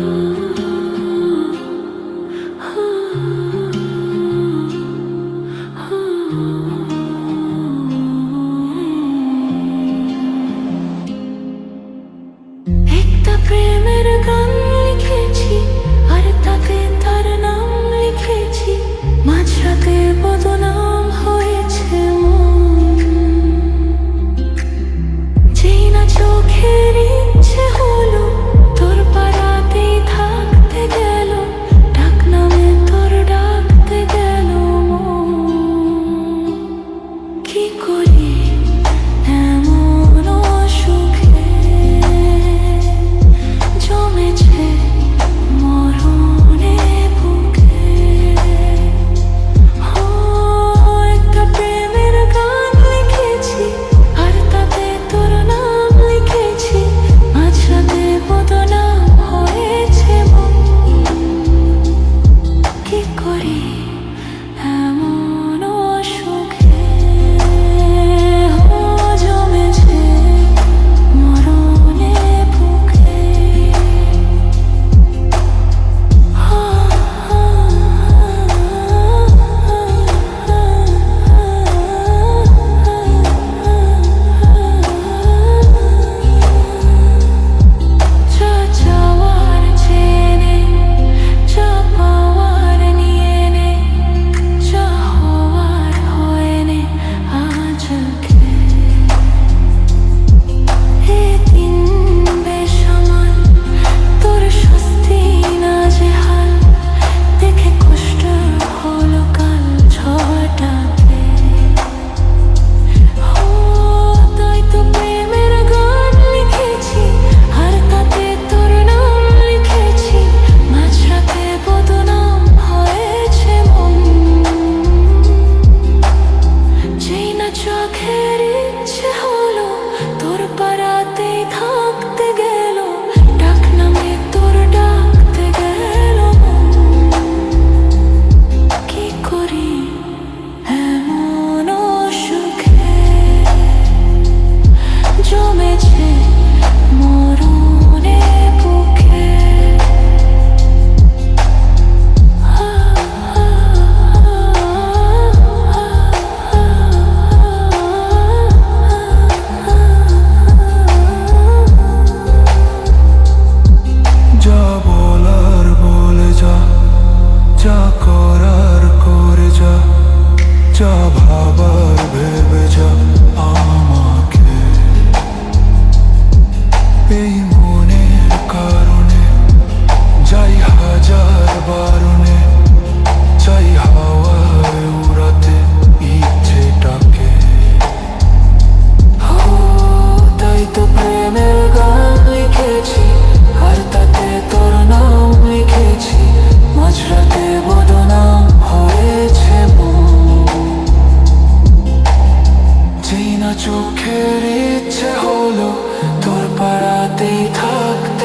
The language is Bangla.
Oh. চোখের ইচ্ছে হলো তোর পাড়া না চোখের ইচ্ছে হলো তোর পাড়াতেই থাক।